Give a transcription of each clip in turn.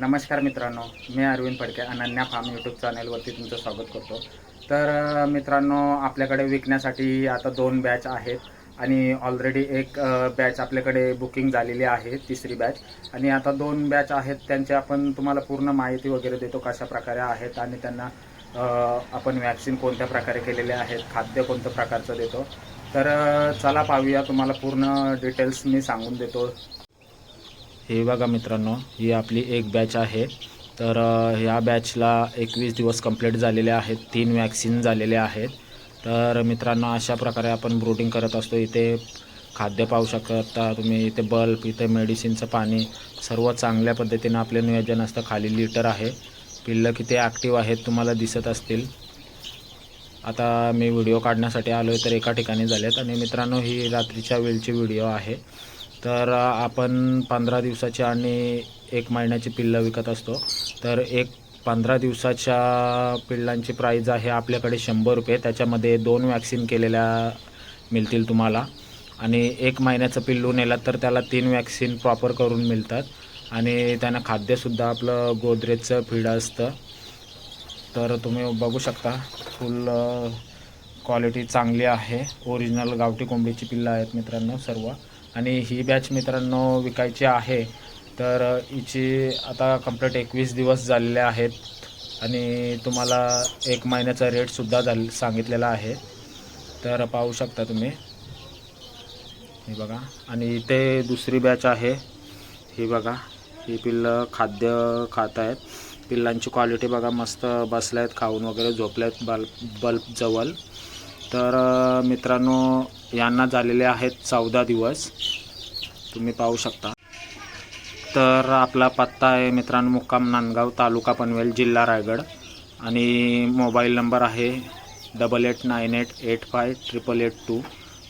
नमस्कार मित्रांनो मी अरविंद फडके अनन्या फार्म यूट्यूब चॅनलवरती तुमचं स्वागत करतो. तर मित्रांनो आपल्याकडे विकण्यासाठी आता दोन बॅच आहेत आणि ऑलरेडी एक बॅच आपल्याकडे बुकिंग झालेली आहे तिसरी बॅच आणि आता दोन बॅच आहेत त्यांची आपण तुम्हाला पूर्ण माहिती वगैरे देतो कशा प्रकारे आहेत आणि त्यांना आपण वॅक्सिन कोणत्या प्रकारे केलेले आहेत खाद्य कोणत्या प्रकारचं देतो. तर चला पाहूया तुम्हाला पूर्ण डिटेल्स मी सांगून देतो. हे बघा मित्रांनो ही आपली एक बॅच आहे. तर ह्या बॅचला एकवीस दिवस कंप्लीट झालेले आहेत तीन वॅक्सिन झालेले आहेत. तर मित्रांनो अशा प्रकारे आपण ब्रूडिंग करत असतो. इथे खाद्य पाहू शकता तुम्ही इथे बल्ब इथे मेडिसिनचं पाणी सर्व चांगल्या पद्धतीनं आपले नियोजन असतं. खाली लिटर आहे. पिल्लं किती ॲक्टिव्ह आहेत तुम्हाला दिसत असतील. आता मी व्हिडिओ काढण्यासाठी आलो आहे तर एका ठिकाणी झालेत. आणि मित्रांनो ही रात्रीच्या वेळची व्हिडिओ आहे. तर आपण पंधरा दिवसाची आणि एक महिन्याची पिल्लं विकत असतो. तर एक पंधरा दिवसाच्या पिल्लांची प्राईज आहे आपल्याकडे शंभर रुपये. त्याच्यामध्ये दोन वॅक्सिन केलेल्या मिळतील तुम्हाला. आणि एक महिन्याचं पिल्लू नेलं तर त्याला तीन वॅक्सिन प्रॉपर करून मिळतात. आणि त्यांना खाद्यसुद्धा आपलं गोदरेजचं फीड असतं. तर तुम्ही बघू शकता फुल क्वालिटी चांगली आहे. ओरिजिनल गावठी कोंबडीची पिल्लं आहेत मित्रांनो सर्व. आणि ही बॅच मित्रांनो विकायची आहे. तर हिची आता कंप्लीट एकवीस दिवस झालेले आहेत. आणि तुम्हाला एक महिन्याचा रेटसुद्धा झाल सांगितलेला आहे. तर पाहू शकता तुम्ही. हे बघा. आणि इथे दुसरी बॅच आहे. ही बघा. ही पिल्लं खाद्य खात आहेत. पिल्लांची क्वालिटी बघा. मस्त बसल्या आहेत. खाऊन वगैरे झोपल्या आहेत. बल्ब बल्ब जवळ. तर मित्रांनो यांना झालेले आहेत चौदा दिवस. तुम्ही पाहू शकता. तर आपला पत्ता आहे मित्रांनो मुक्काम नांदगाव तालुका पनवेल जिल्हा रायगड. आणि मोबाईल नंबर आहे double eight nine eight eight five triple eight two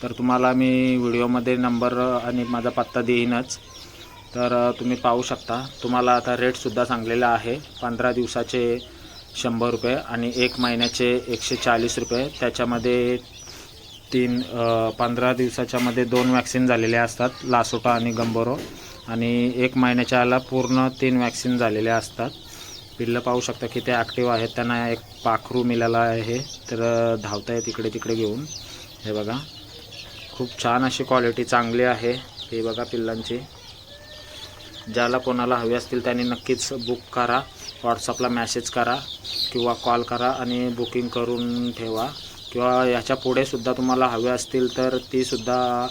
तर तुम्हाला मी व्हिडिओमध्ये नंबर आणि माझा पत्ता देईनच. तर तुम्ही पाहू शकता. तुम्हाला आता रेटसुद्धा सांगलेला आहे. पंधरा दिवसाचे शंभर रुपये आणि एक महिन्याचे एकशे चाळीस रुपये. त्याच्यामध्ये तीन पंधरा दिवसाच्यामध्ये दोन वॅक्सिन झालेले असतात लासोटा आणि गंबोरो. आणि एक महिन्याच्या आला पूर्ण तीन वॅक्सिन झालेले असतात. पिल्लं पाहू शकता की ते ॲक्टिव्ह आहेत. त्यांना एक पाखरू मिळाला आहे. तर अ, धावता आहे तिकडे तिकडे घेऊन. हे बघा. खूप छान अशी क्वालिटी चांगली आहे. हे बघा पिल्लांची. ज्याला कोणाला हवी असतील त्यांनी नक्कीच बुक करा. व्हॉट्सअपला मॅसेज करा किंवा कॉल करा आणि बुकिंग करून ठेवा. किंवा ह्याच्या पुढे सुद्धा तुम्हाला हवे असतील तर तीसुद्धा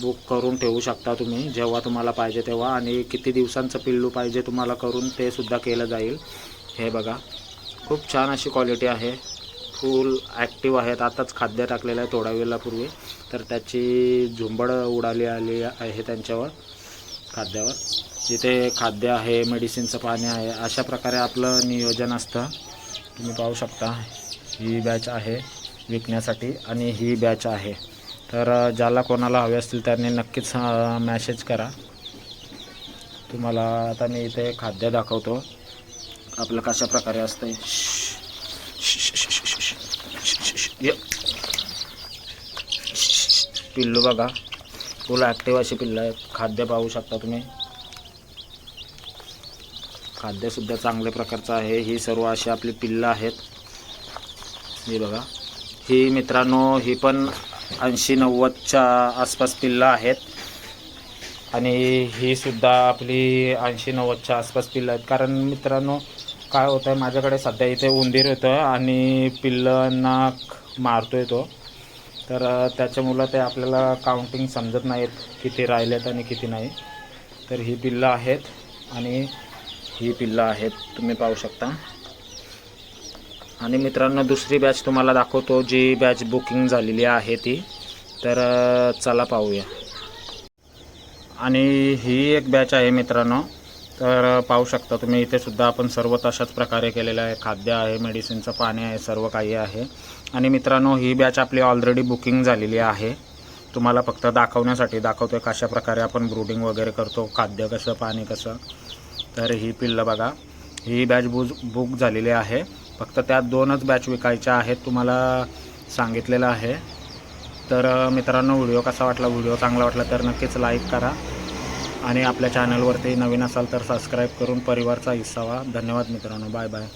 बुक करून ठेवू शकता तुम्ही जेव्हा तुम्हाला पाहिजे तेव्हा. आणि किती दिवसांचं पिल्लू पाहिजे तुम्हाला करून ते सुद्धा केलं जाईल. हे बघा. खूप छान अशी क्वालिटी आहे. फुल ॲक्टिव्ह आहेत. आताच खाद्य टाकलेलं आहे थोड्या वेळापूर्वी तर त्याची झुंबड उडाली आली आहे त्यांच्यावर खाद्यावर. जिथे खाद्य आहे मेडिसिनचं पाणी आहे अशा प्रकारे आपलं नियोजन असतं. तुम्ही पाहू शकता ही बॅच आहे विकण्यासाठी आणि ही बॅच आहे. तर ज्याला कोणाला हवे असतील त्यांनी नक्कीच मॅसेज करा. तुम्हाला आता मी इथे खाद्य दाखवतो. आपलं कशा प्रकारे असतं पिल्लू बघा. फुल ॲक्टिव्ह अशी पिल्लं आहेत. खाद्य पाहू शकता तुम्ही. खाद्यसुद्धा चांगल्या प्रकारचं आहे. ही सर्व अशी आपली पिल्लं आहेत. हे बघा. ही मित्रांनो ही पण ऐंशी नव्वदच्या आसपास पिल्लं आहेत. आणि ही सुद्धा आपली ऐंशी नव्वदच्या आसपास पिल्लं आहेत. कारण मित्रांनो काय होतं आहे माझ्याकडे सध्या इथे उंदीर येतो आणि पिल्लांना मारतो येतो तर त्याच्यामुळं ते आपल्याला काउंटिंग समजत नाहीत किती राहिलेत आणि किती नाही. तर ही पिल्लं आहेत. आणि ही पिल्लं आहेत तुम्ही पाहू शकता. आणि मित्रांनो दुसरी बॅच तुम्हाला दाखवतो जी बॅच बुकिंग झालेली आहे ती. तर चला पाहूया. आणि ही एक बॅच आहे मित्रांनो. तर पाहू शकता तुम्ही इथे सुद्धा आपण सर्व तशाच प्रकारे केलेलं आहे. खाद्य आहे मेडिसिनचं पाणी आहे सर्व काही आहे. आणि मित्रांनो ही बॅच आपली ऑलरेडी बुकिंग झालेली आहे. तुम्हाला फक्त दाखवण्यासाठी दाखवतोय कशा प्रकारे आपण ब्रूडिंग वगैरे करतो खाद्य कसं पाणी कसं. तर ही पिल्लं बघा. ही बॅच बुज बुक झालेली आहे. फक्त त्यात दोनच बॅच विकायच्या आहेत तुम्हाला सांगितलेलं आहे. तर मित्रांनो व्हिडिओ कसा वाटला? व्हिडिओ चांगला वाटला तर नक्कीच लाईक करा. आणि आपल्या चॅनलवरती नवीन असाल तर सबस्क्राईब करून परिवारचा हिस्सा व्हा. धन्यवाद मित्रांनो. Bye bye